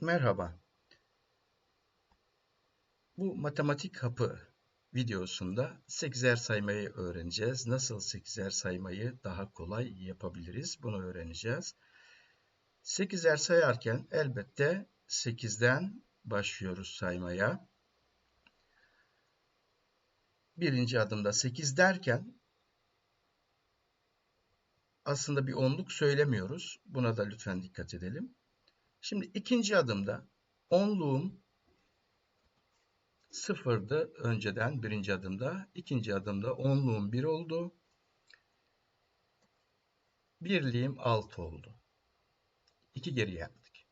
Merhaba. Bu matematik hapı videosunda 8'er saymayı öğreneceğiz. Nasıl 8'er saymayı daha kolay yapabiliriz bunu öğreneceğiz. 8'er sayarken elbette 8'den başlıyoruz saymaya. Birinci adımda 8 derken aslında bir onluk söylemiyoruz. Buna da lütfen dikkat edelim. Şimdi ikinci adımda onluğum sıfırdı önceden birinci adımda. ikinci adımda onluğum bir oldu. Birliğim altı oldu. İki geri geldik.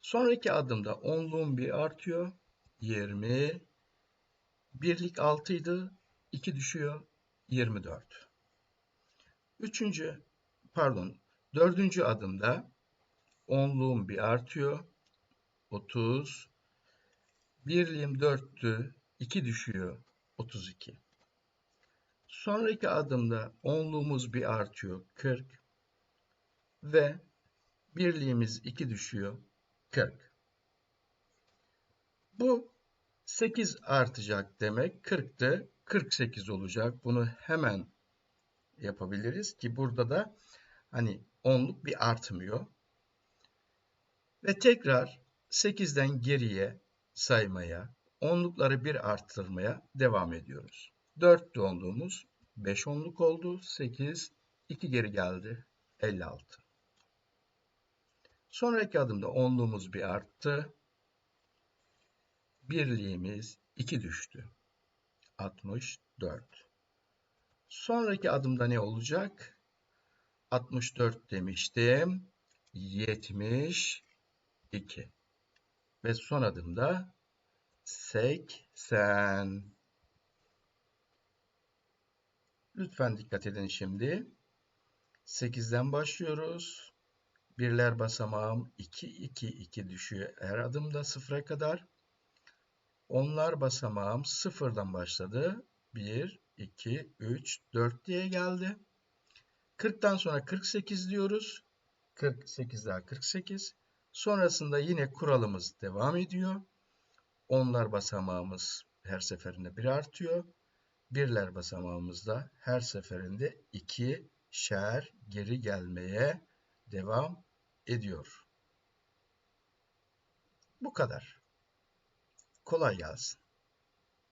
Sonraki adımda onluğum bir artıyor. 20. Birlik 6 idi. 2 düşüyor. 24. Üçüncü, pardon, Dördüncü adımda onluğum bir artıyor. 30. Birliğim 4'tü. 2 düşüyor. 32. Sonraki adımda onluğumuz bir artıyor. 40. Ve birliğimiz 2 düşüyor. 40. Bu 8 artacak demek. 40'tı. 48 olacak. Bunu hemen yapabiliriz ki burada da hani onluk bir artmıyor. Ve tekrar 8'den geriye saymaya, onlukları bir arttırmaya devam ediyoruz. 4 onluğumuz 5 onluk oldu. 8, 2 geri geldi. 56. Sonraki adımda onluğumuz bir arttı. Birliğimiz 2 düştü. 64. Sonraki adımda ne olacak? 64 demiştim. 72 ve son adımda 80. Lütfen dikkat edin şimdi. 8'den başlıyoruz. Birler basamağım 2 2 2 düşüyor her adımda sıfıra kadar. Onlar basamağım sıfırdan başladı. 1 2 3 4 diye geldi. 40'tan sonra 48 diyoruz. 48 daha 48. Sonrasında yine kuralımız devam ediyor. Onlar basamağımız her seferinde bir artıyor. Birler basamağımız da her seferinde iki şer geri gelmeye devam ediyor. Bu kadar. Kolay gelsin.